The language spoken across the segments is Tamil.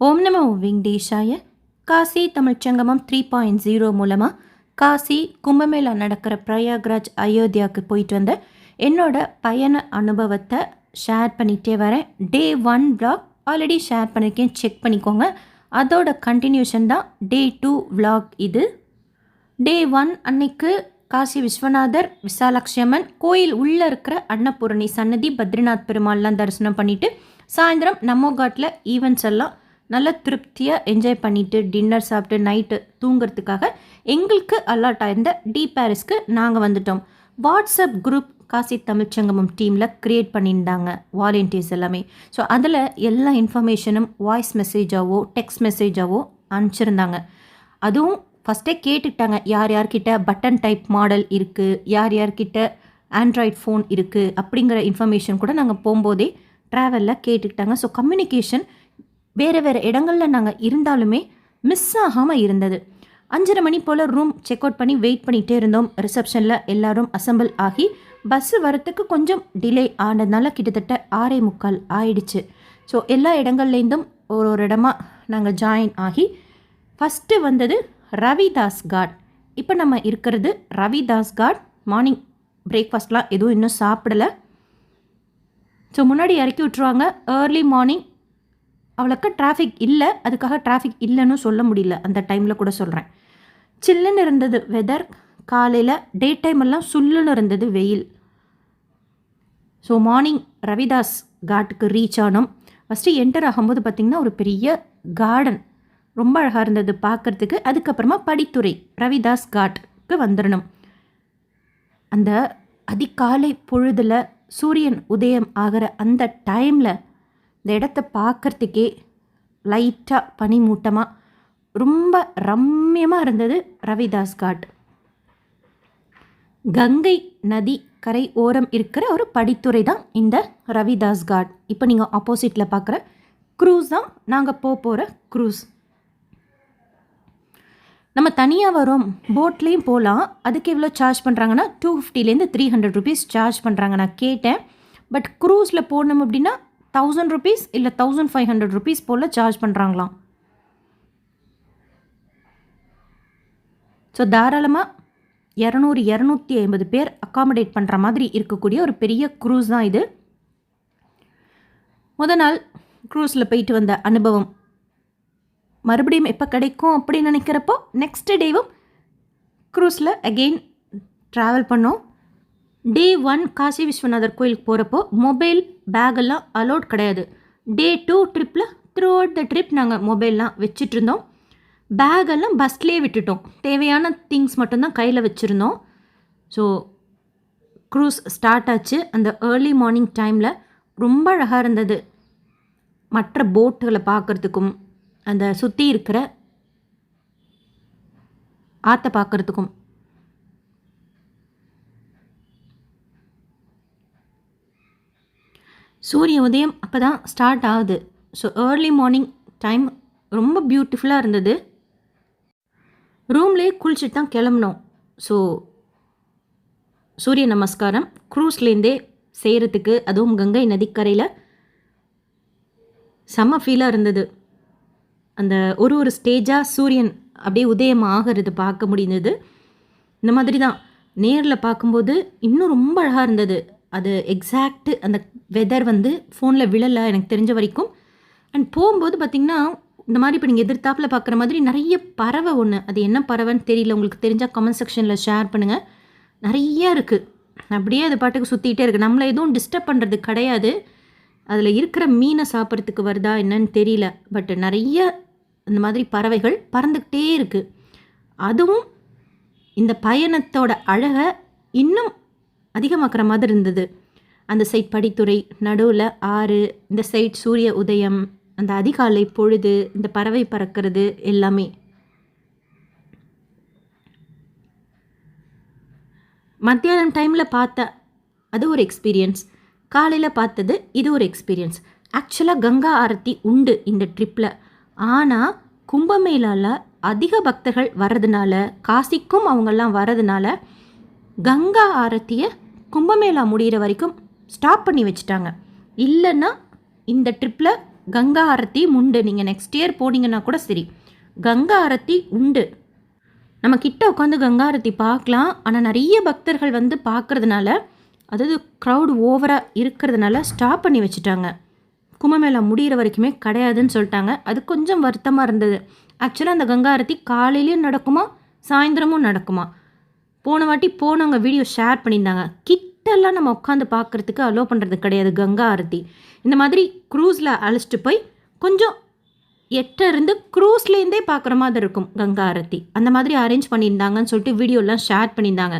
ஓம் நமோ வெங்கடேஷாய. Kashi Tamil Sangamam three point zero மூலமாக காசி கும்பமேளா நடக்கிற பிரயாக்ராஜ் அயோத்தியாவுக்கு போயிட்டு வந்த என்னோட பயண அனுபவத்தை ஷேர் பண்ணிகிட்டே வரேன். Day one vlog already share பண்ணியிருக்கேன் செக் பண்ணிக்கோங்க. அதோட கண்டினியூஷன் தான் டே டூ விளாக் இது. டே ஒன் அன்னைக்கு காசி விஸ்வநாதர் விசாலாட்சி அம்மன் கோயில் உள்ளே இருக்கிற அன்னபூரணி சன்னதி பத்ரிநாத் பெருமாள்லாம் தரிசனம் பண்ணிவிட்டு சாயந்தரம் நம்ம காட்டில் ஈவெண்ட்ஸ் எல்லாம் நல்ல திருப்தியாக என்ஜாய் பண்ணிவிட்டு டின்னர் சாப்பிட்டு நைட்டு தூங்குறதுக்காக எங்களுக்கு அலாட் ஆயிருந்த டி பாரிஸ்க்கு நாங்கள் வந்துட்டோம். வாட்ஸ்அப் குரூப் காசி தமிழ்ச்சங்கமம் டீமில் க்ரியேட் பண்ணியிருந்தாங்க வாலண்டியர்ஸ் எல்லாமே. ஸோ அதில் எல்லா இன்ஃபர்மேஷனும் வாய்ஸ் மெசேஜாவோ டெக்ஸ்ட் மெசேஜாவோ அனுப்பிச்சிருந்தாங்க. அதுவும் ஃபஸ்ட்டே கேட்டுக்கிட்டாங்க யார் யார்கிட்ட பட்டன் டைப் மாடல் இருக்குது யார் யார்கிட்ட ஆண்ட்ராய்ட் ஃபோன் இருக்குது அப்படிங்கிற இன்ஃபர்மேஷன் கூட நாங்கள் போகும்போதே ட்ராவலில் கேட்டுக்கிட்டாங்க. ஸோ கம்யூனிகேஷன் வேறு வேறு இடங்களில் நாங்கள் இருந்தாலுமே மிஸ் ஆகாமல் இருந்தது. அஞ்சரை மணி போல் ரூம் செக் அவுட் பண்ணி வெயிட் பண்ணிகிட்டே இருந்தோம். ரிசப்ஷனில் எல்லாரும் அசம்பிள் ஆகி பஸ்ஸு வரத்துக்கு கொஞ்சம் டிலே ஆனதுனால கிட்டத்தட்ட ஆறே முக்கால் ஆயிடுச்சு. ஸோ எல்லா இடங்கள்லேருந்தும் ஒரு ஒரு இடமா நாங்கள் ஜாயின் ஆகி ஃபஸ்ட்டு வந்தது ரவிதாஸ் காட். இப்போ நம்ம இருக்கிறது ரவிதாஸ் காட். மார்னிங் பிரேக்ஃபாஸ்ட்லாம் எதுவும் இன்னும் சாப்பிடலை. ஸோ முன்னாடி இறக்கி விட்ருவாங்க ஏர்லி மார்னிங் அவளுக்கு டிராஃபிக் இல்லை அதுக்காக டிராஃபிக் இல்லைன்னு சொல்ல முடியல. அந்த டைமில் கூட சொல்கிறேன் சில்லுன்னு இருந்தது வெதர் காலையில் டே டைம் எல்லாம் சுல்லுன்னு இருந்தது வெயில். ஸோ மார்னிங் ரவிதாஸ் காட்டுக்கு ரீச் ஆனோம். ஃபஸ்ட்டு என்டர் ஆகும்போது பார்த்திங்கன்னா ஒரு பெரிய கார்டன் ரொம்ப அழகாக இருந்தது பார்க்குறதுக்கு. அதுக்கப்புறமா படித்துறை ரவிதாஸ் காட்டுக்கு வந்துடணும் அந்த அதிகாலை பொழுதில் சூரியன் உதயம் ஆகிற அந்த டைமில் இந்த இடத்த பார்க்கறதுக்கே லைட்டாக பனிமூட்டமாக ரொம்ப ரம்யமாக இருந்தது ரவிதாஸ் காட். கங்கை நதி கரை ஓரம் இருக்கிற ஒரு படித்துறை தான் இந்த ரவிதாஸ் காட். இப்போ நீங்கள் ஆப்போசிட்டில் பார்க்குற க்ரூஸ் தான் நாங்கள் போக போகிற க்ரூஸ் நம்ம தனியாக வரோம் போட்லேயும் போகலாம் அதுக்கு எவ்வளோ சார்ஜ் பண்ணுறாங்கன்னா டூ ஃபிஃப்டிலேருந்து த்ரீ ஹண்ட்ரட் ருபீஸ் சார்ஜ் பண்ணுறாங்க நான் கேட்டேன் பட் க்ரூஸில் போனோம் அப்படின்னா தௌசண்ட் ருபீஸ் இல்லை தௌசண்ட் ஃபைவ் ஹண்ட்ரட் ருபீஸ் போல் சார்ஜ் பண்ணுறாங்களாம் ஸோ தாராளமாக இரநூறு இரநூத்தி ஐம்பது பேர் அக்காமடேட் பண்ணுற மாதிரி இருக்கக்கூடிய ஒரு பெரிய க்ரூஸ் தான் இது. முத நாள் க்ரூஸில் போயிட்டு வந்த அனுபவம். மறுபடியும் எப்போ கிடைக்கும் அப்படின்னு நினைக்கிறப்போ நெக்ஸ்ட் டேவும் க்ரூஸில் அகெயின் ட்ராவல் பண்ணோம். டே ஒன் காசி விஸ்வநாதர் கோயிலுக்கு போகிறப்போ மொபைல் பேக்கெல்லாம் அலோட் கிடையாது. டே டூ ட்ரிப்பில் த்ரூ அவுட் த ட்ரிப் நாங்கள் மொபைல்லாம் வச்சுட்டு இருந்தோம் பேக்கெல்லாம் பஸ்லேயே விட்டுட்டோம். தேவையான திங்ஸ் மட்டும்தான் கையில் வச்சுருந்தோம். ஸோ க்ரூஸ் ஸ்டார்ட் ஆச்சு. அந்த ஏர்லி மார்னிங் டைமில் ரொம்ப அழகாக இருந்தது. மற்ற போட்டுகளை பார்க்குறதுக்கும் அந்த சுற்றி இருக்கிற ஆற்றை பார்க்குறதுக்கும். சூரிய உதயம் அப்போ தான் ஸ்டார்ட் ஆகுது. ஸோ ஏர்லி மார்னிங் டைம் ரொம்ப பியூட்டிஃபுல்லாக இருந்தது. ரூம்லேயே குளிச்சுட்டு தான் கிளம்புனோம். ஸோ சூரிய நமஸ்காரம் க்ரூஸ்லேருந்தே செய்கிறதுக்கு அதுவும் கங்கை நதிக்கரையில் செம்ம ஃபீலாக இருந்தது. அந்த ஒரு ஒரு ஸ்டேஜாக சூரியன் அப்படியே உதயம் ஆகிறது பார்க்க முடிந்தது. இந்த மாதிரி தான் நேரில் பார்க்கும்போது இன்னும் ரொம்ப அழகாக இருந்தது. அது எக்ஸாக்ட்டு அந்த வெதர் வந்து ஃபோனில் விழலை எனக்கு தெரிஞ்ச வரைக்கும். அண்ட் போகும்போது பார்த்திங்கன்னா இந்த மாதிரி இப்போ நீங்கள் எதிர்த்தாப்பில் பார்க்குற மாதிரி நிறைய பறவை ஒன்று அது என்ன பறவைன்னு தெரியல. உங்களுக்கு தெரிஞ்சால் கமெண்ட் செக்ஷனில் ஷேர் பண்ணுங்கள் நிறைய இருக்குது அப்படியே அது பாட்டுக்கு சுற்றிக்கிட்டே இருக்குது நம்மளை எதுவும் டிஸ்டர்ப் பண்ணுறது கிடையாது. அதில் இருக்கிற மீனை சாப்பிட்றதுக்கு வருதா என்னன்னு தெரியல. பட் நிறைய இந்த மாதிரி பறவைகள் பறந்துக்கிட்டே இருக்குது அதுவும் இந்த பயணத்தோட அழகை இன்னும் அதிகமாக்குற மாதிரி இருந்தது. அந்த சைட் படித்துறை நடுவில் ஆறு இந்த சைட் சூரிய உதயம் அந்த அதிகாலை பொழுது இந்த பறவை பறக்கிறது எல்லாமே. மத்தியானம் டைமில் பார்த்த அது ஒரு எக்ஸ்பீரியன்ஸ் காலையில் பார்த்தது இது ஒரு எக்ஸ்பீரியன்ஸ் ஆக்சுவலாக கங்கா ஆரத்தி உண்டு இந்த ட்ரிப்பில் ஆனால் கும்பமேளாவில் அதிக பக்தர்கள் வர்றதுனால காசிக்கும் அவங்கெல்லாம் வர்றதுனால கங்கா ஆரத்தியை கும்பமேளா முடிகிற வரைக்கும் ஸ்டாப் பண்ணி வச்சுட்டாங்க. இல்லைன்னா இந்த ட்ரிப்பில் கங்கா ஆரத்தி உண்டு. நீங்கள் நெக்ஸ்ட் இயர் போனீங்கன்னா கூட சரி. கங்கா ஆரத்தி உண்டு. நம்ம கிட்ட உட்காந்து கங்கா ஆரத்தி பார்க்கலாம். ஆனால் நிறைய பக்தர்கள் வந்து பார்க்குறதுனால அதாவது க்ரௌட் ஓவராக இருக்கிறதுனால ஸ்டாப் பண்ணி வச்சுட்டாங்க. கும்பமேளா முடிகிற வரைக்குமே கிடையாதுன்னு சொல்லிட்டாங்க. அது கொஞ்சம் வருத்தமாக இருந்தது. ஆக்சுவலாக அந்த கங்கா ஆரத்தி காலையிலையும் நடக்குமா சாயந்தரமும் நடக்குமா? போன வாட்டி போனவங்க வீடியோ ஷேர் பண்ணியிருந்தாங்க. கிட்டெல்லாம் நம்ம உட்காந்து பார்க்குறதுக்கு அலோவ் பண்ணுறது கிடையாது. கங்கா ஆரத்தி. இந்த மாதிரி க்ரூஸில் அழைச்சிட்டு போய் கொஞ்சம் எட்ட இருந்து க்ரூஸ்லேருந்தே பார்க்குற மாதிரி இருக்கும் கங்கா ஆரத்தி. அந்த மாதிரி அரேஞ்ச் பண்ணியிருந்தாங்கன்னு சொல்லிட்டு வீடியோலாம் ஷேர் பண்ணியிருந்தாங்க.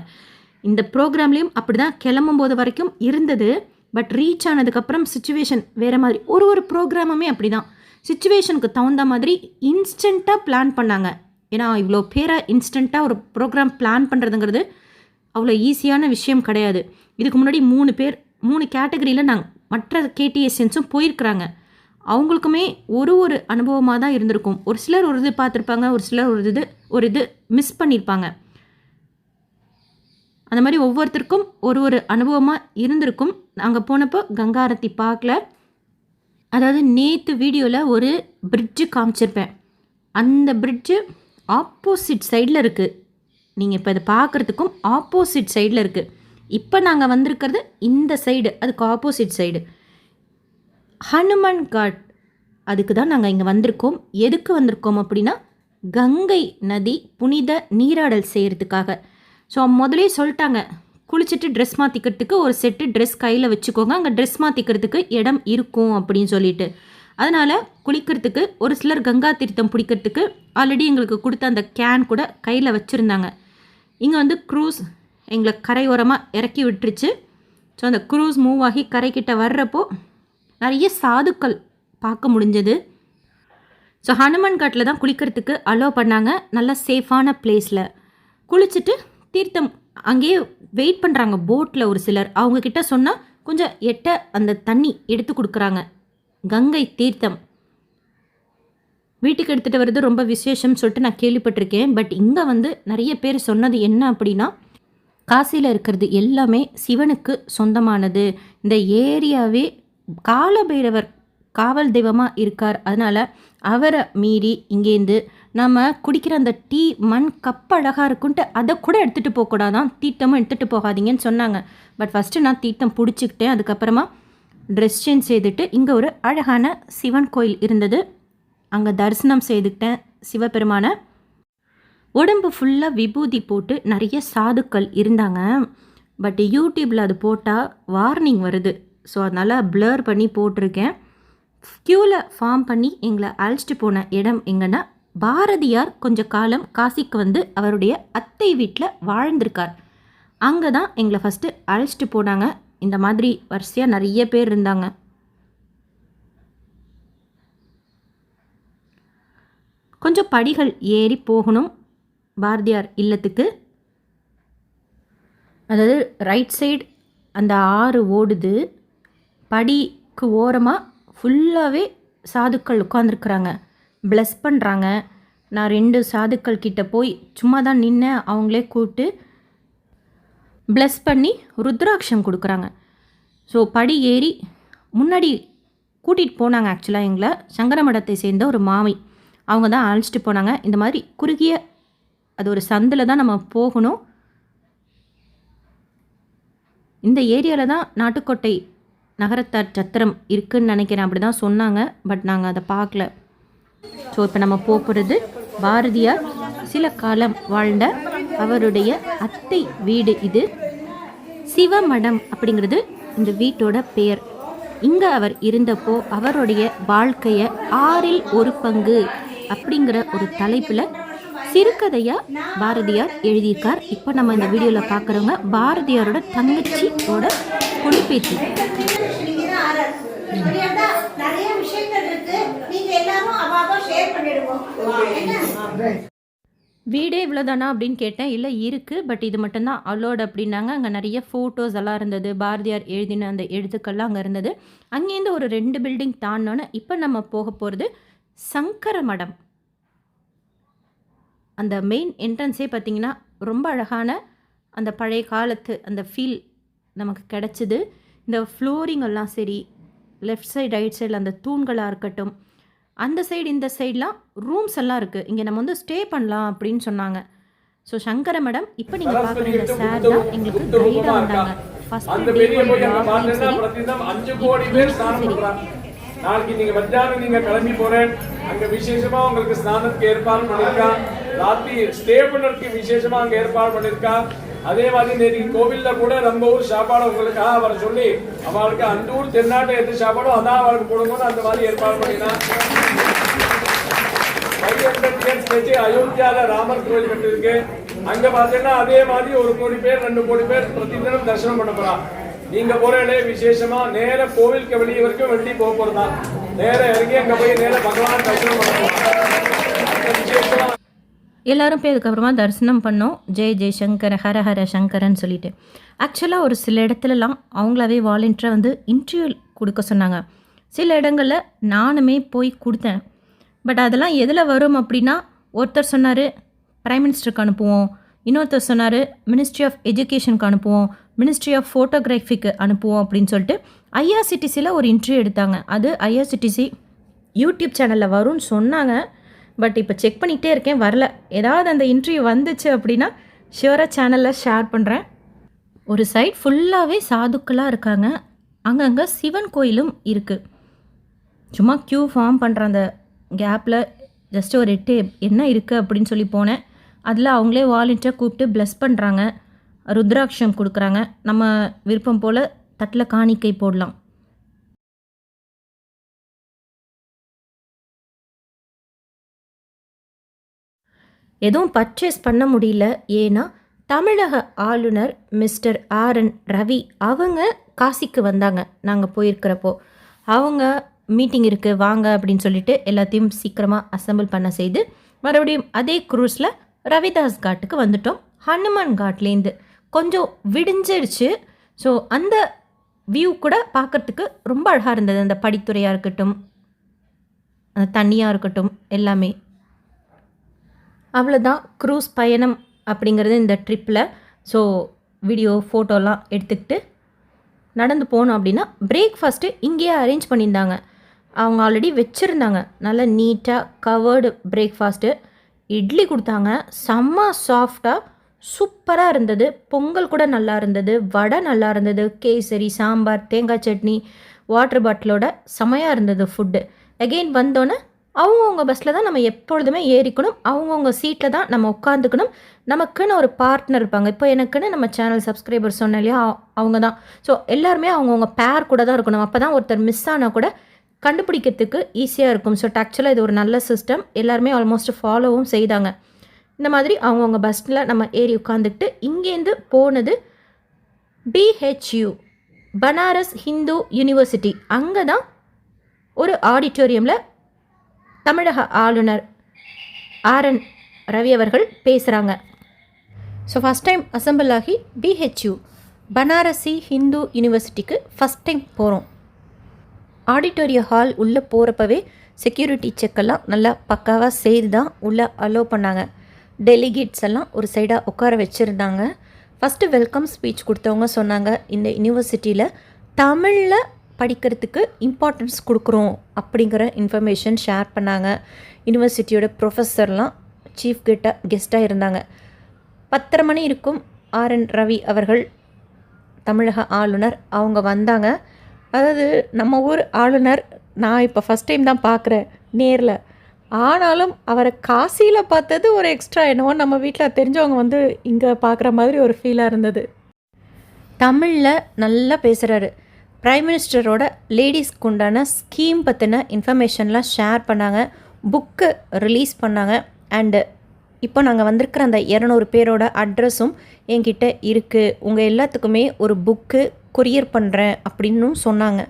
இந்த ப்ரோக்ராம்லேயும் அப்படி தான் கிளம்பும் போது வரைக்கும் இருந்தது. பட் ரீச் ஆனதுக்கப்புறம் சுச்சுவேஷன் வேறு மாதிரி. ஒரு ஒரு ப்ரோக்ராமுமே அப்படி தான் சுச்சுவேஷனுக்கு தகுந்த மாதிரி இன்ஸ்டண்ட்டாக பிளான் பண்ணாங்க. ஏன்னா இவ்வளோ பேரை இன்ஸ்டண்ட்டாக ஒரு ப்ரோக்ராம் பிளான் பண்ணுறதுங்கிறது அவ்வளோ ஈஸியான விஷயம் கிடையாது. இதுக்கு முன்னாடி மூணு பேர் மூணு கேட்டகரியில் நாங்கள் மற்ற கேடிஎஸ்என்ஸும் போயிருக்கிறாங்க. அவங்களுக்குமே ஒரு ஒரு அனுபவமாக தான் இருந்திருக்கும். ஒரு சிலர் ஒரு இது பார்த்துருப்பாங்க ஒரு சிலர் ஒரு இது ஒரு இது மிஸ் பண்ணியிருப்பாங்க அந்த மாதிரி ஒவ்வொருத்தருக்கும் ஒரு ஒரு அனுபவமாக இருந்திருக்கும். நாங்கள் போனப்போ கங்காரத்தி பார்க்கல. அதாவது நேற்று வீடியோவில் ஒரு பிரிட்ஜு காமிச்சிருப்பேன். அந்த பிரிட்ஜு ஆப்போசிட் சைடில் இருக்குது நீங்கள் இப்போ இதை பார்க்குறதுக்கும் ஆப்போசிட் சைடில் இருக்குது இப்போ நாங்கள் வந்திருக்கிறது இந்த சைடு அதுக்கு ஆப்போசிட் சைடு ஹனுமன் காட் அதுக்கு தான் நாங்கள் இங்கே வந்திருக்கோம். எதுக்கு வந்திருக்கோம் அப்படின்னா கங்கை நதி புனித நீராடல் செய்கிறதுக்காக ஸோ முதலே சொல்லிட்டாங்க குளிச்சுட்டு ட்ரெஸ் மாற்றிக்கிறதுக்கு ஒரு செட்டு ட்ரெஸ் கையில் வச்சுக்கோங்க. அங்கே ட்ரெஸ் மாற்றிக்கிறதுக்கு இடம் இருக்கும் அப்படின்னு சொல்லிட்டு. அதனால் குளிக்கிறதுக்கு ஒரு சிலர் கங்கா தீர்த்தம் பிடிக்கிறதுக்கு ஆல்ரெடி எங்களுக்கு கொடுத்த அந்த கேன் கூட கையில் வச்சுருந்தாங்க. இங்கே வந்து க்ரூஸ் எங்களை கரையோரமாக இறக்கி விட்டுருச்சு. ஸோ அந்த க்ரூஸ் மூவ் ஆகி கரைக்கிட்ட வர்றப்போ நிறைய சாதுக்கள் பார்க்க முடிஞ்சது. ஸோ ஹனுமான் காட்டில் தான் குளிக்கிறதுக்கு அலோவ் பண்ணாங்க. நல்ல சேஃபான பிளேஸில் குளிச்சுட்டு தீர்த்தம் அங்கேயே வெயிட் பண்ணுறாங்க போட்டில் ஒரு சிலர். அவங்கக்கிட்ட சொன்னால் கொஞ்சம் எட்ட அந்த தண்ணி எடுத்து கொடுக்குறாங்க. கங்கை தீர்த்தம். வீட்டுக்கு எடுத்துகிட்டு வர்றது ரொம்ப விசேஷம்னு சொல்லிட்டு நான் கேள்விப்பட்டிருக்கேன். பட் இங்கே வந்து நிறைய பேர் சொன்னது என்ன அப்படின்னா காசியில் இருக்கிறது எல்லாமே சிவனுக்கு சொந்தமானது. இந்த ஏரியாவே காலபைரவர் காவல் தெய்வமாக இருக்கார். அதனால் அவரை மீறி இங்கேருந்து நம்ம குடிக்கிற அந்த டீ மண் கப் அழகாக இருக்குன்ட்டு அதை கூட எடுத்துகிட்டு போகக்கூடாதான். தீர்த்தமும் எடுத்துகிட்டு போகாதீங்கன்னு சொன்னாங்க. பட் ஃபஸ்ட்டு நான் தீர்த்தம் பிடிச்சிக்கிட்டேன். அதுக்கப்புறமா ட்ரெஸ் சேஞ்ச் செய்துட்டு இங்கே ஒரு அழகான சிவன் கோயில் இருந்தது. அங்கே தரிசனம் செய்துக்கிட்டேன் சிவபெருமானை உடம்பு ஃபுல்லாக விபூதி போட்டு நிறைய சாதுக்கள் இருந்தாங்க. பட் யூடியூப்பில் அது போட்டால் வார்னிங் வருது. ஸோ அதனால் ப்ளர் பண்ணி போட்டிருக்கேன். க்யூவில் ஃபார்ம் பண்ணி எங்களை அழைச்சிட்டு போன இடம் எங்கன்னா பாரதியார் கொஞ்ச காலம் காசிக்கு வந்து அவருடைய அத்தை வீட்டில் வாழ்ந்திருக்கார். அங்கே தான் எங்களை ஃபஸ்ட்டு அழைச்சிட்டு போனாங்க. இந்த மாதிரி வரிசையாக நிறைய பேர் இருந்தாங்க. கொஞ்சம் படிகள் ஏறி போகணும் பாரதியார் இல்லத்துக்கு. அதாவது ரைட் சைடு அந்த ஆறு ஓடுது. படிக்கு ஓரமாக ஃபுல்லாகவே சாதுக்கள் உட்காந்துருக்குறாங்க ப்ளஸ் பண்ணுறாங்க நான் ரெண்டு சாதுக்கள் கிட்டே போய் சும்மா தான் நின்று அவங்களே கூப்பிட்டு ப்ளஸ் பண்ணி ருத்ராட்சம் கொடுக்குறாங்க. ஸோ படி ஏறி முன்னாடி கூட்டிகிட்டு போனாங்க ஆக்சுவலாக எங்களை. சங்கர மடத்தை சேர்ந்த ஒரு மாமி. அவங்க தான் அழைச்சிட்டு போனாங்க. இந்த மாதிரி குறுகிய அது ஒரு சந்தில் தான் நம்ம போகணும். இந்த ஏரியாவில் தான் நாட்டுக்கோட்டை நகரத்தார் சத்திரம் இருக்குதுன்னு நினைக்கிறேன். அப்படி தான் சொன்னாங்க. பட் நாங்கள் அதை பார்க்கல. ஸோ இப்போ நம்ம போகிறது பாரதியார் சில காலம் வாழ்ந்த அவருடைய அத்தை வீடு இது. சிவமடம் அப்படிங்கிறது இந்த வீட்டோட பெயர். இங்கே அவர் இருந்தப்போ அவருடைய வாழ்க்கையை ஆறில் ஒரு பங்கு அப்படிங்கிற ஒரு தலைப்பில் சிறுகதையாக பாரதியார் எழுதியிருக்கார். இப்போ நம்ம இந்த வீடியோவில் பார்க்குறவங்க பாரதியாரோட தங்கச்சியோட கொழுப்பேத்தி இப்படியாதான் நிறைய விஷயங்கள் இருக்கு நீங்க எல்லாரும் அவாவா ஷேர் பண்ணிடுவோம் என்ன வீடே இவ்வளோதானா அப்படின்னு கேட்டேன். இல்லை இருக்குது பட் இது மட்டும்தான் அலோட் அப்படின்னாங்க. அங்கே நிறைய ஃபோட்டோஸ் எல்லாம் இருந்தது. பாரதியார் எழுதின அந்த எழுத்துக்கள்லாம் அங்கே இருந்தது. அங்கேருந்து ஒரு ரெண்டு பில்டிங் தாண்டோன்னு இப்போ நம்ம போக போகிறது சங்கர மடம். அந்த மெயின் என்ட்ரன்ஸே பார்த்தீங்கன்னா ரொம்ப அழகான அந்த பழைய காலத்து அந்த ஃபீல் நமக்கு கிடச்சிது. இந்த ஃப்ளோரிங் எல்லாம் சரி லெஃப்ட் சைடு ரைட் சைடில் அந்த தூண்களாக இருக்கட்டும் அந்த சைடு இந்த சைட்லாம் ரூம்ஸ் எல்லாம் இருக்குது இங்கே நம்ம வந்து ஸ்டே பண்ணலாம் அப்படின்னு சொன்னாங்க. ஸோ சங்கர மேடம் இப்போ நீங்கள் பார்க்குற இந்த சார் தான் எங்களுக்கு கைடாக வந்தாங்க. ஃபஸ்ட்டு ஸ்நானம் பண்றாங்க நாளைக்கு நீங்க மத்தியானம் நீங்க கிளம்பி போறேன். அங்க விசேஷமா உங்களுக்கு ஸ்நானத்துக்கு ஏற்பாடு பண்ணிருக்கா ராத்திரி ஸ்டே பண்றதுக்கு விசேஷமா அங்க ஏற்பாடு பண்ணிருக்கா அதே மாதிரி நேற்று கோவில்ல கூட நம்ம ஊர் சாப்பாடு உங்களுக்காக வர சொல்லி அவளுக்கு அந்த ஊர் தென்னாட்டை எது சாப்பாடோ அதான் அவளுக்கு கொடுங்கன்னு அந்த மாதிரி ஏற்பாடு பண்ணினா ஃபைவ் ஹண்ட்ரட் இயர்ஸ் கழிச்சு அயோத்தியால ராமர் கோயில் கட்டிருக்கு அங்க பாத்தீங்கன்னா அதே மாதிரி ஒரு கோடி பேர் ரெண்டு கோடி பேர் பிரதி தினம் தரிசனம் பண்ண போறா. நீங்க போறே விசேஷமா நேர கோவிலுக்கு வெளியே வரைக்கும் வெளியே போக போறதா. நேர இறங்கி அங்க போய் நேர பகவான் தரிசனம் பண்ண போறோம் விசேஷமா எல்லாரும் போய் அதுக்கப்புறமா தரிசனம் பண்ணோம். ஜெய் ஜெய் சங்கர ஹர ஹர சங்கரன்னு சொல்லிட்டு. ஆக்சுவலாக ஒரு சில இடத்துலலாம் அவங்களாவே வாலண்டியராக வந்து இன்டர்வியூ கொடுக்க சொன்னாங்க. சில இடங்களில் நானுமே போய் கொடுத்தேன். பட் அதெல்லாம் எதில் வரும் அப்படின்னா ஒருத்தர் சொன்னார் ப்ரைம் மினிஸ்டருக்கு அனுப்புவோம். இன்னொருத்தர் சொன்னார் மினிஸ்ட்ரி ஆஃப் எஜுகேஷனுக்கு அனுப்புவோம். மினிஸ்ட்ரி ஆஃப் ஃபோட்டோகிராஃபிக்கு அனுப்புவோம் அப்படின்னு சொல்லிட்டு ஐஆர்சிடிசியில் ஒரு இன்டர்வியூ எடுத்தாங்க. அது ஐஆர்சிடிசி யூடியூப் சேனலில் வரும்னு சொன்னாங்க. பட் இப்போ செக் பண்ணிகிட்டே இருக்கேன் வரல. ஏதாவது அந்த இன்டர்வியூ வந்துச்சு அப்படின்னா ஷியூராக சேனலில் ஷேர் பண்ணுறேன் ஒரு சைட் ஃபுல்லாகவே சாதுக்களாக இருக்காங்க. அங்கங்கே சிவன் கோயிலும் இருக்குது சும்மா க்யூ ஃபார்ம் பண்ணுற அந்த கேப்பில் ஜஸ்ட் ஒரு எட்டு என்ன இருக்குது அப்படின்னு சொல்லி போனேன். அதில் அவங்களே வாலண்டியாக கூப்பிட்டு ப்ளஸ் பண்ணுறாங்க ருத்ராட்சம் கொடுக்குறாங்க. நம்ம விருப்பம் போல் தட்டில் காணிக்கை போடலாம். எதுவும் பர்ச்சேஸ் பண்ண முடியல. ஏன்னா தமிழக ஆளுநர் மிஸ்டர் ஆர் என் ரவி அவங்க காசிக்கு வந்தாங்க. நாங்கள் போயிருக்கிறப்போ. அவங்க மீட்டிங் இருக்குது வாங்க அப்படின்னு சொல்லிட்டு எல்லாத்தையும் சீக்கிரமாக அசம்பிள் பண்ண செய்து மறுபடியும் அதே குரூஸில் ரவிதாஸ் காட்டுக்கு வந்துட்டோம். ஹனுமான் காட்லேருந்து கொஞ்சம் விடிஞ்சிடுச்சு ஸோ அந்த வியூ கூட பார்க்கறதுக்கு ரொம்ப அழகாக இருந்தது. அந்த படித்துறையாக இருக்கட்டும் அந்த தண்ணியாக இருக்கட்டும் எல்லாமே. அவ்வளோதான் க்ரூஸ் பயணம் அப்படிங்கிறது இந்த ட்ரிப்பில் ஸோ வீடியோ ஃபோட்டோலாம் எடுத்துக்கிட்டு நடந்து போனோம் அப்படின்னா பிரேக்ஃபாஸ்ட்டு இங்கேயே அரேஞ்ச் பண்ணியிருந்தாங்க. அவங்க ஆல்ரெடி வச்சுருந்தாங்க. நல்லா நீட்டாக கவர்டு பிரேக்ஃபாஸ்ட்டு இட்லி கொடுத்தாங்க. செம்ம சாஃப்டாக சூப்பராக இருந்தது. பொங்கல் கூட நல்லா இருந்தது. வடை நல்லா இருந்தது. கேசரி சாம்பார் தேங்காய் சட்னி வாட்டர் பாட்டிலோட செமையாக இருந்தது ஃபுட்டு அகெயின் வந்தோன்னே அவங்கவுங்க பஸ்ஸில் தான் நம்ம எப்பொழுதுமே ஏறிக்கணும். அவங்கவுங்க சீட்டில் தான் நம்ம உட்காந்துக்கணும் நமக்குன்னு ஒரு பார்ட்னர் இருப்பாங்க. இப்போ எனக்குன்னு நம்ம சேனல் சப்ஸ்கிரைபர் சொன்னேன் இல்லையா? அவங்க தான். ஸோ எல்லாருமே அவங்கவுங்க பேர் கூட தான் இருக்கணும். அப்போ தான் ஒருத்தர் மிஸ் ஆனால் கூட கண்டுபிடிக்கிறதுக்கு ஈஸியாக இருக்கும். ஸோ ஆக்சுவலாக இது ஒரு நல்ல சிஸ்டம் எல்லாருமே ஆல்மோஸ்ட் ஃபாலோவும் செய்தாங்க. இந்த மாதிரி அவங்கவுங்க பஸ்ஸில் நம்ம ஏறி உட்காந்துக்கிட்டு இங்கேருந்து போனது பிஹெச்யூ பனாரஸ் ஹிந்து யூனிவர்சிட்டி அங்கே தான் ஒரு ஆடிட்டோரியமில் தமிழக ஆளுநர் ஆர் என் ரவி அவர்கள் பேசுகிறாங்க ஸோ ஃபஸ்ட் டைம் அசம்பிள் ஆகி பிஹெச்யூ பனாரசி ஹிந்து யூனிவர்சிட்டிக்கு ஃபஸ்ட் டைம் போகிறோம் ஆடிட்டோரிய ஹால் உள்ளே போகிறப்பவே செக்யூரிட்டி செக்கெல்லாம் நல்லா பக்காவாக செய்து தான் உள்ளே அலோவ் பண்ணாங்க. டெலிகேட்ஸ் எல்லாம் ஒரு சைடாக உட்கார வச்சுருந்தாங்க. ஃபஸ்ட்டு வெல்கம் ஸ்பீச் கொடுத்தவங்க சொன்னாங்க. இந்த யூனிவர்சிட்டியில் தமிழில் படிக்கிறதுக்கு இம்பார்ட்டன்ஸ் கொடுக்குறோம் அப்படிங்கிற இன்ஃபர்மேஷன் ஷேர் பண்ணாங்க. யூனிவர்சிட்டியோட ப்ரொஃபஸர்லாம் சீஃப் கெட்டாக கெஸ்ட்டாக இருந்தாங்க. பத்தரை மணி இருக்கும் ஆர் என் ரவி அவர்கள் தமிழக ஆளுநர் அவங்க வந்தாங்க. அதாவது நம்ம ஊர் ஆளுநர் நான் இப்போ ஃபஸ்ட் டைம் தான் பார்க்குறேன் நேரில். ஆனாலும் அவரை காசியில் பார்த்தது ஒரு எக்ஸ்ட்ரா என்னவோ நம்ம வீட்டில் தெரிஞ்சவங்க வந்து இங்கே பார்க்குற மாதிரி ஒரு ஃபீலாக இருந்தது. தமிழில் நல்லா பேசுகிறாரு ப்ரைம் மினிஸ்டரோட லேடிஸ்க்கு உண்டான ஸ்கீம் பற்றின இன்ஃபர்மேஷன்லாம் ஷேர் பண்ணாங்க. புக்கு ரிலீஸ் பண்ணாங்க. அண்டு இப்போ நாங்கள் வந்திருக்கிற அந்த இரநூறு பேரோட அட்ரஸும் என்கிட்ட இருக்குது உங்கள் எல்லாத்துக்குமே ஒரு புக்கு கொரியர் பண்ணுறேன் அப்படின்னும் சொன்னாங்க.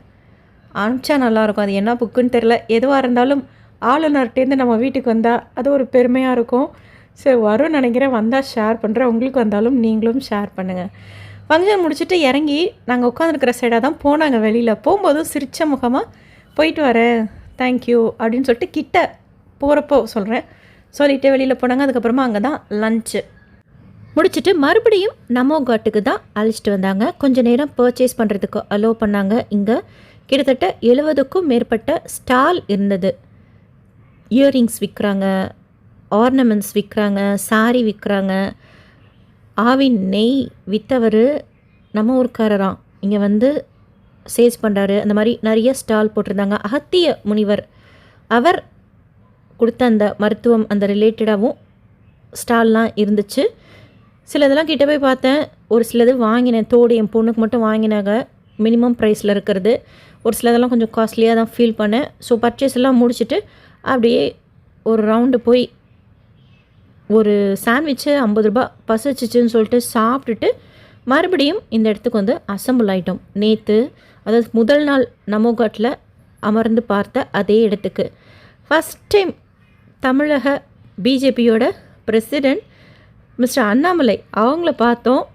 அனுப்பிச்சா நல்லாயிருக்கும். அது என்ன புக்குன்னு தெரில எதுவாக இருந்தாலும் ஆளுநர்கிட்டேருந்து நம்ம வீட்டுக்கு வந்தால் அது ஒரு பெருமையாக இருக்கும். சரி வரும்னு நினைக்கிறேன். வந்தால் ஷேர் பண்ணுறேன் உங்களுக்கு வந்தாலும் நீங்களும் ஷேர் பண்ணுங்கள் ஃபங்க்ஷன் முடிச்சுட்டு இறங்கி நாங்கள் உட்காந்துருக்கிற சைடாக தான் போனாங்க வெளியில். போகும்போதும் சிரிச்ச முகமாக போயிட்டு வரேன் தேங்க்யூ அப்படின்னு சொல்லிட்டு கிட்ட போகிறப்போ சொல்கிறேன் சொல்லிட்டு வெளியில் போனாங்க. அதுக்கப்புறமா அங்கே தான் லஞ்சு முடிச்சுட்டு மறுபடியும் நமோ காட்டுக்கு தான் அழைச்சிட்டு வந்தாங்க. கொஞ்சம் நேரம் பர்ச்சேஸ் பண்ணுறதுக்கு அலோவ் பண்ணாங்க. இங்கே கிட்டத்தட்ட எழுபதுக்கும் மேற்பட்ட ஸ்டால் இருந்தது. இயரிங்ஸ் விற்கிறாங்க ஆர்னமெண்ட்ஸ் விற்கிறாங்க சாரி விற்கிறாங்க ஆவின் நெய் விற்றவர் நம்ம ஊர்க்காரராம் இங்கே வந்து சேல்ஸ் பண்ணுறாரு அந்த மாதிரி நிறைய ஸ்டால் போட்டிருந்தாங்க. அகத்திய முனிவர் அவர் கொடுத்த அந்த மருத்துவம் அந்த ரிலேட்டடாகவும் ஸ்டால்லாம் இருந்துச்சு. சிலதெல்லாம் கிட்ட போய் பார்த்தேன். ஒரு சிலது வாங்கினேன். தோடு என் பொண்ணுக்கு மட்டும் வாங்கினாங்க. மினிமம் ப்ரைஸில் இருக்கிறது. ஒரு சிலதெல்லாம் கொஞ்சம் காஸ்ட்லியாக தான் ஃபீல் பண்ணேன். ஸோ பர்ச்சேஸ் எல்லாம் முடிச்சுட்டு அப்படியே ஒரு ரவுண்டு போய் ஒரு சாண்ட்விட்சு ஐம்பது ரூபா பசிச்சிச்சுன்னு சொல்லிட்டு சாப்பிட்டுட்டு மறுபடியும் இந்த இடத்துக்கு வந்து அசம்பிள் ஆகிட்டோம் நேற்று அதாவது முதல் நாள் நமோகாட்டில் அமர்ந்து பார்த்த அதே இடத்துக்கு. ஃபஸ்ட் டைம் தமிழக பிஜேபியோட பிரசிடெண்ட் மிஸ்டர் அண்ணாமலை அவங்கள பார்த்தோம்.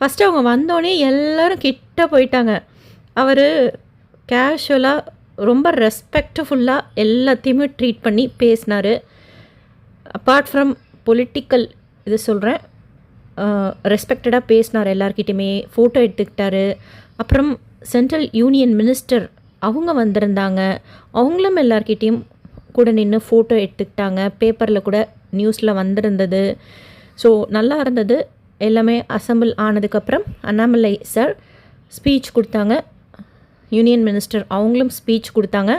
ஃபஸ்ட்டு அவங்க வந்தோடனே எல்லோரும் கிட்ட போயிட்டாங்க. அவர் கேஷுவலாக ரொம்ப ரெஸ்பெக்ட்ஃபுல்லாக எல்லாத்தையுமே ட்ரீட் பண்ணி பேசினார். அப்பார்ட் ஃப்ரம் பொலிட்டிக்கல் இது சொல்கிறேன் ரெஸ்பெக்டடாக பேசினார் எல்லார்கிட்டையுமே ஃபோட்டோ எடுத்துக்கிட்டாரு. அப்புறம் சென்ட்ரல் யூனியன் மினிஸ்டர் அவங்க வந்திருந்தாங்க. அவங்களும் எல்லார்கிட்டேயும் கூட நின்று ஃபோட்டோ எடுத்துக்கிட்டாங்க. பேப்பரில் கூட நியூஸில் வந்திருந்தது. ஸோ நல்லா இருந்தது. எல்லாமே அசம்பிள் ஆனதுக்கப்புறம் அண்ணாமலை சார் ஸ்பீச் கொடுத்தாங்க. யூனியன் மினிஸ்டர் அவங்களும் ஸ்பீச் கொடுத்தாங்க.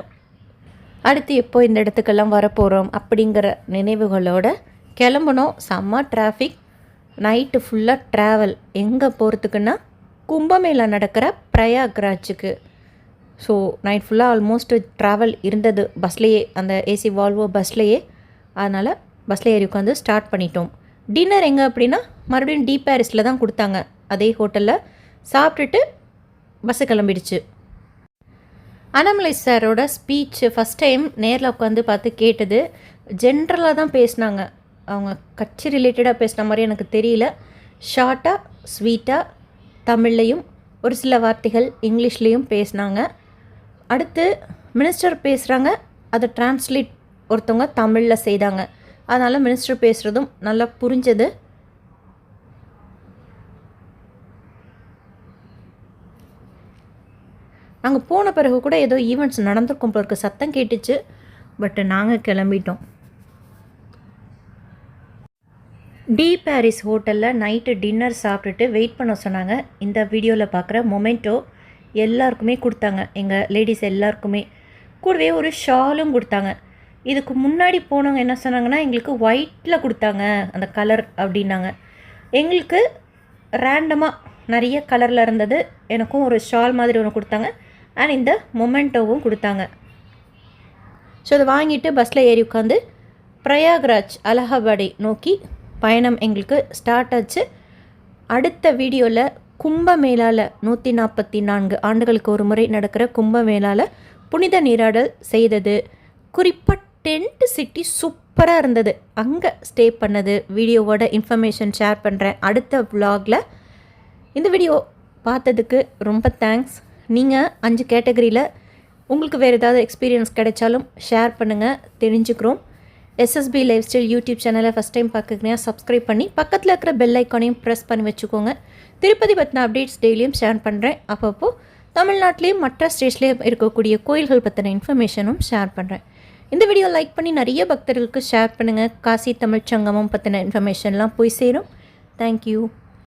அடுத்து எப்போ இந்த இடத்துக்கெல்லாம் வரப்போகிறோம் அப்படிங்கிற நினைவுகளோட கிளம்புனோம் செம்ம டிராஃபிக் நைட்டு ஃபுல்லாக ட்ராவல் எங்கே போகிறதுக்குன்னா கும்பமேளா நடக்கிற பிரயாக்ராஜுக்கு. ஸோ நைட் ஃபுல்லாக ஆல்மோஸ்ட் ட்ராவல் இருந்தது. பஸ்லேயே அந்த ஏசி வால்வோ பஸ்லேயே. அதனால் பஸ்ஸில் ஏறி உட்காந்து ஸ்டார்ட் பண்ணிட்டோம். டின்னர் எங்கே அப்படின்னா மறுபடியும் டி பாரிஸில் தான் கொடுத்தாங்க. அதே ஹோட்டலில் சாப்பிட்டுட்டு பஸ்ஸு கிளம்பிடுச்சு. அனமலை சாரோட ஸ்பீச் ஃபஸ்ட் டைம் நேரில் உட்காந்து பார்த்து கேட்டது. ஜென்ரலாக தான் பேசினாங்க. அவங்க கட்சி ரிலேட்டடாக பேசின மாதிரி எனக்கு தெரியல. ஷார்ட்டாக ஸ்வீட்டாக தமிழ்லையும் ஒரு சில வார்த்தைகள் இங்கிலீஷ்லேயும் பேசினாங்க. அடுத்து மினிஸ்டர் பேசுகிறாங்க அதை டிரான்ஸ்லேட் ஒருத்தவங்க தமிழில் செய்தாங்க. அதனால் மினிஸ்டர் பேசுகிறதும் நல்லா புரிஞ்சது. நாங்கள் போன பிறகு கூட ஏதோ ஈவெண்ட்ஸ் நடந்திருக்கும் போல இருக்கு. சத்தம் கேட்டுச்சு. பட் நாங்கள் கிளம்பிட்டோம். டி பாரிஸ் ஹோட்டலில் நைட்டு டின்னர் சாப்பிட்டுட்டு வெயிட் பண்ண சொன்னாங்க. இந்த வீடியோவில் பார்க்குற மொமெண்டோ எல்லாருக்குமே கொடுத்தாங்க. எங்கள் லேடிஸ் எல்லாருக்குமே. கூடவே ஒரு ஷாலும் கொடுத்தாங்க. இதுக்கு முன்னாடி போனவங்க என்ன சொன்னாங்கன்னா எங்களுக்கு ஒயிட்டில் கொடுத்தாங்க அந்த கலர் அப்படின்னாங்க. எங்களுக்கு ரேண்டமாக நிறைய கலரில் இருந்தது. எனக்கும் ஒரு ஷால் மாதிரி ஒன்று கொடுத்தாங்க. அண்ட் இந்த மொமெண்டோவும் கொடுத்தாங்க. ஸோ அதை வாங்கிட்டு பஸ்ஸில் ஏறி உட்காந்து பிரயாக்ராஜ் அலகாபாடை நோக்கி பயணம் எங்களுக்கு ஸ்டார்ட் ஆச்சு. அடுத்த வீடியோவில் கும்பமேளாவில் நூற்றி நாற்பத்தி நான்கு ஆண்டுகளுக்கு ஒரு முறை நடக்கிற கும்பமேளாவில் புனித நீராடல் செய்தது. குறிப்பாக டென்ட் சிட்டி சூப்பராக இருந்தது. அங்கே ஸ்டே பண்ணது. வீடியோவோட இன்ஃபர்மேஷன் ஷேர் பண்ணுறேன் அடுத்த விலாகில் இந்த வீடியோ பார்த்ததுக்கு ரொம்ப தேங்க்ஸ் நீங்கள் அஞ்சு கேட்டகரியில் உங்களுக்கு வேறு ஏதாவது எக்ஸ்பீரியன்ஸ் கிடைச்சாலும் ஷேர் பண்ணுங்கள் தெரிஞ்சுக்கிறோம். எஸ்எஸ்பி லைஃப் ஸ்டைல் யூடியூப் சேனலை ஃபஸ்ட் டைம் பார்க்குறீங்க சப்ஸ்கிரைப் பண்ணி பக்கத்தில் இருக்கிற பெல் ஐக்கானையும் ப்ரெஸ் பண்ணி வச்சுக்கோங்க. திருப்பதி பற்றின அப்டேட்ஸ் டெய்லியும் ஷேர் பண்ணுறேன் அப்பப்போ தமிழ்நாட்டிலையும் மற்ற ஸ்டேட்ஸ்லேயும் இருக்கக்கூடிய கோயில்கள் பற்றின இன்ஃபர்மேஷனும் ஷேர் பண்ணுறேன் இந்த வீடியோ லைக் பண்ணி நிறைய பக்தர்களுக்கு ஷேர் பண்ணுங்கள் காசி தமிழ் சங்கமம் பற்றின இன்ஃபர்மேஷன்லாம் போய் சேரும். தேங்க்யூ